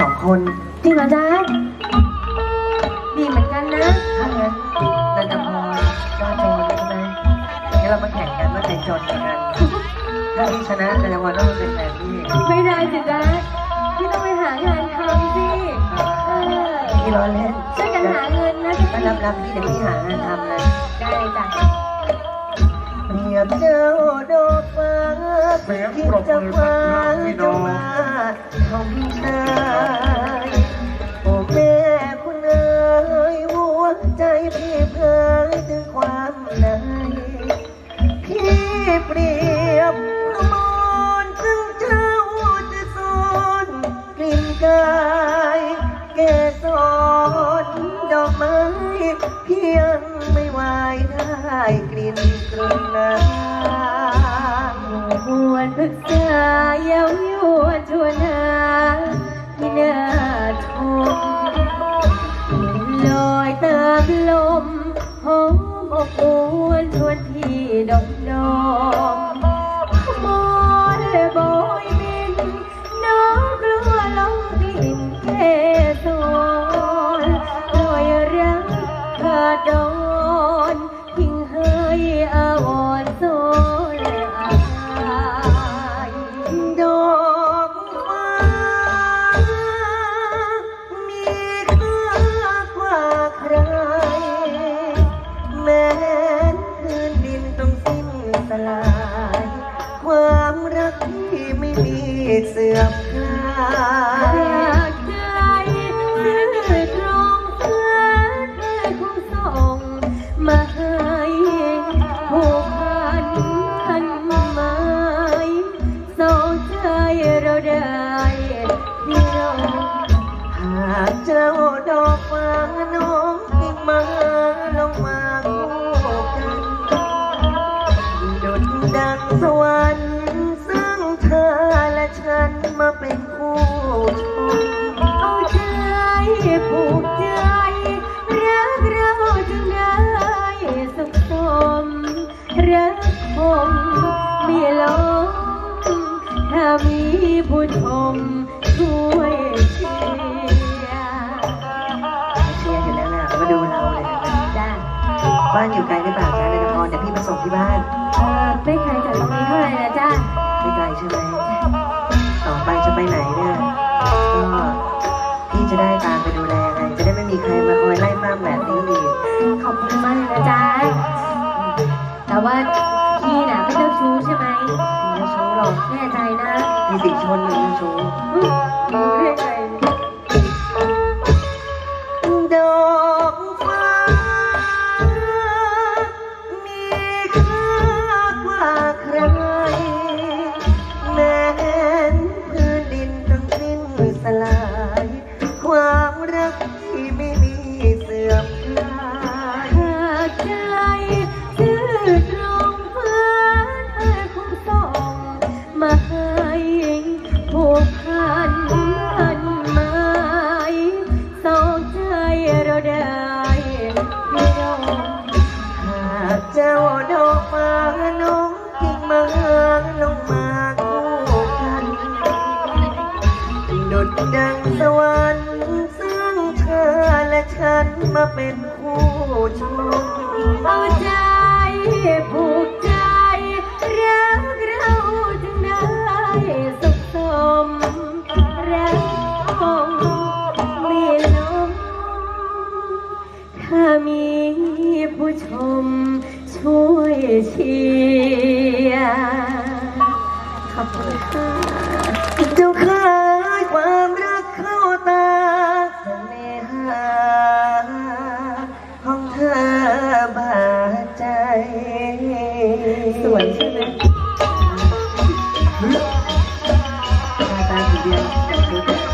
สองคนจริงเหรอจ๊ะดีเหมือนกันนะ ถ้างั้นนันทพรจอโจรใช่ไหมงั้นเรามาแข่งกันว่าใครจนกว่ากันถ้าพี่ชนะนันทพรต้องมาเป็นแฟนพี่ไม่ได้สิจ๊ะพี่ต้องไปหางานทำสิเออพี่ร้อนเล่นช่วยกันหาเงินนะมารับรับพี่เดี๋ยวพี่หางานทำเลยได้จ้ะเปรียบเจ้าดอกฟ้าเสียงที่ปรบจะมือฟ้าพี่น้จะองานปรึกษาเยาวยวนชวนหาที่น่าชมลอยตามลมหอมอบอวนชวนพี่ดมดมข บ้านอยู่ไกลหรือเปล่าจ๊ะนายนครเดี๋ยวพี่มาส่งที่บ้าน เออไม่ไกลจากตรงนี้เท่าไหร่นะจ้าไม่ไกลใช่ไหมต่อไปจะไปไหนเนี่ย ก็พี่จะได้ตามไปดูแลไงจะได้ไม่มีใครมาคอยไล่ตามแบบนี้อีกขอบคุณมากเลยนะจ้าแต่ว่าพี่น่ะไม่เจ้าชู้ใช่ไหมมีเจ้าชู้หรอกแน่ใจนะ มีสิชนมีเจ้าชู้อืมรู้ได้ไง ดุดดังสวรรค์ซึ่งเธอและฉันมาเป็นคู่ชมเอาใจผูกใจ รักเราจึงได้สุขสม รักคงมีลม ถ้ามีผู้ชมช่วยเชียร์ขอบคุณค่ะ สวยใช่ไหมตาตาสีเดียว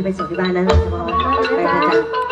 นต่อไปเดี๋ยวพี่ไปส่งที่บ้านนะน้องชมพู่ไปนะจ๊ะ